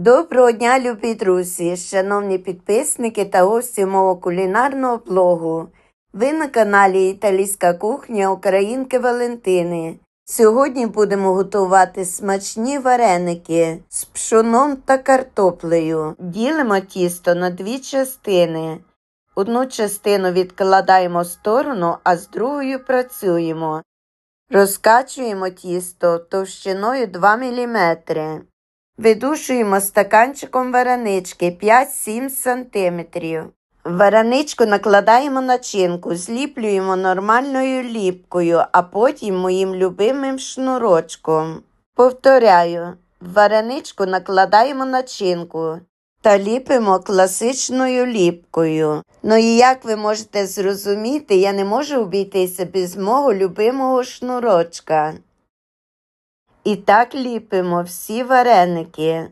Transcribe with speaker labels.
Speaker 1: Доброго дня, любі друзі, шановні підписники та гості мого кулінарного блогу. Ви на каналі Італійська кухня Українки Валентини. Сьогодні будемо готувати смачні вареники з пшоном та картоплею. Ділимо тісто на дві частини. Одну частину відкладаємо в сторону, а з другою працюємо. Розкачуємо тісто товщиною 2 мм. Видушуємо стаканчиком варенички 5-7 см. Вареничку накладаємо начинку, зліплюємо нормальною ліпкою, а потім моїм любимим шнурочком. Повторяю, в вареничку накладаємо начинку та ліпимо класичною ліпкою. Ну і як ви можете зрозуміти, я не можу обійтися без мого любимого шнурочка. І так ліпимо всі вареники.